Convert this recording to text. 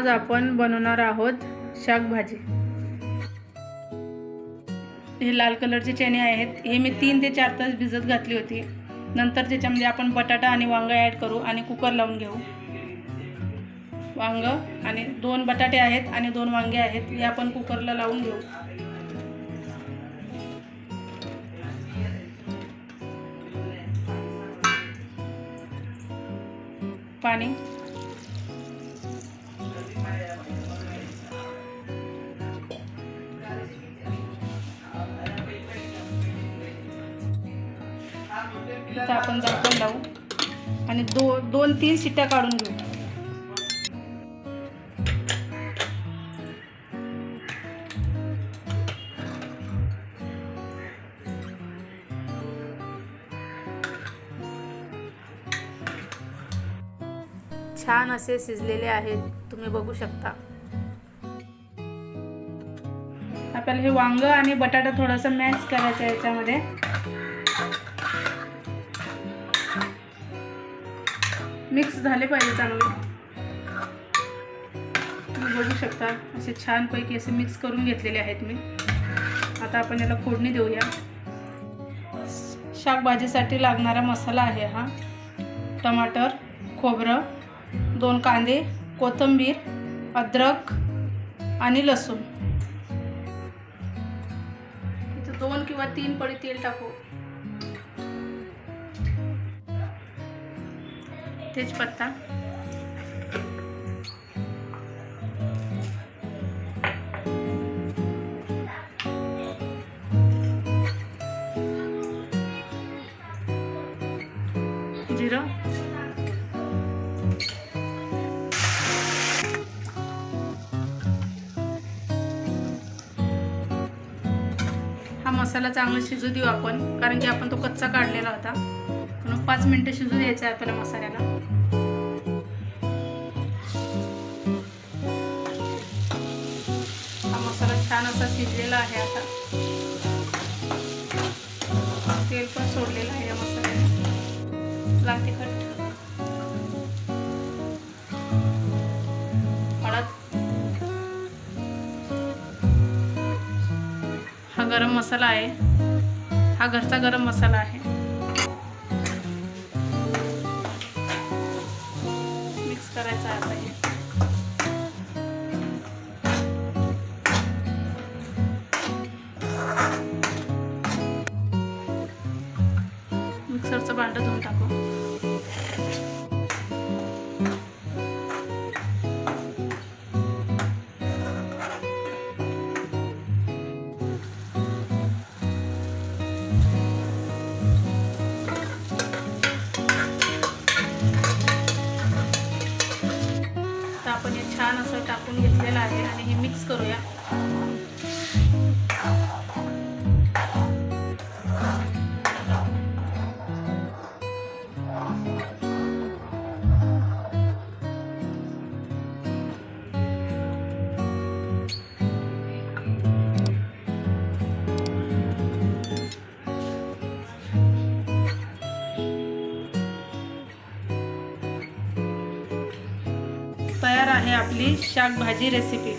आज आपण बनवणार आहोत शाकभाजी. हे लाल कलरचे चणे आहेत. हे मी तीन ते चार तास भिजत घातली होती. नंतर त्याच्यामध्ये आपण बटाटा आणि वांग ॲड करू आणि कुकर लावून घेऊ. वांग आणि दोन बटाटे आहेत आणि दोन वांगे आहेत. हे आपण कुकरला लावून घेऊ. पाणी. इथं आपण झाकण लावू. आणि दो दोन तीन शिट्ट्या काढून घेऊ. छान असे शिजलेले आहेत. तुम्ही बघू शकता. आपल्याला हे वांग आणि बटाटा थोडंसं मॅच करायचं आहे याच्यामध्ये. मिक्स झाले पाहिजे चांगले. तुम्ही बघू शकता असे छानपैकी असे मिक्स करून घेतलेले आहेत मी. आता आपण याला फोडणी देऊया. शाकभाजीसाठी लागणारा मसाला आहे हा. टमाटर खोबरं दोन कांदे कोथिंबीर अद्रक आणि लसूण. इथं दोन किंवा तीन पडी तेल टाकू. तेजपत्ता. जिरं. हा मसाला चांगला शिजू देऊ आपण कारण की आपण तो कच्चा काढलेला होता. मग पाच मिनटं शिजू द्यायचं आहे आपल्याला मसाल्याला. हा मसाला छान असा शिजलेला आहे आता. तेल पण सोडलेलं आहे या मसाल्याने. लाल तिखट हळद. हा गरम मसाला आहे. हा घरचा गरम मसाला आहे. मिक्सरचं भांडं धुवून टाकू. आपण हे छान असं टाकून घेतलेलं आहे आणि हे मिक्स करूया. तयार आहे आपली शाकभाजी रेसिपी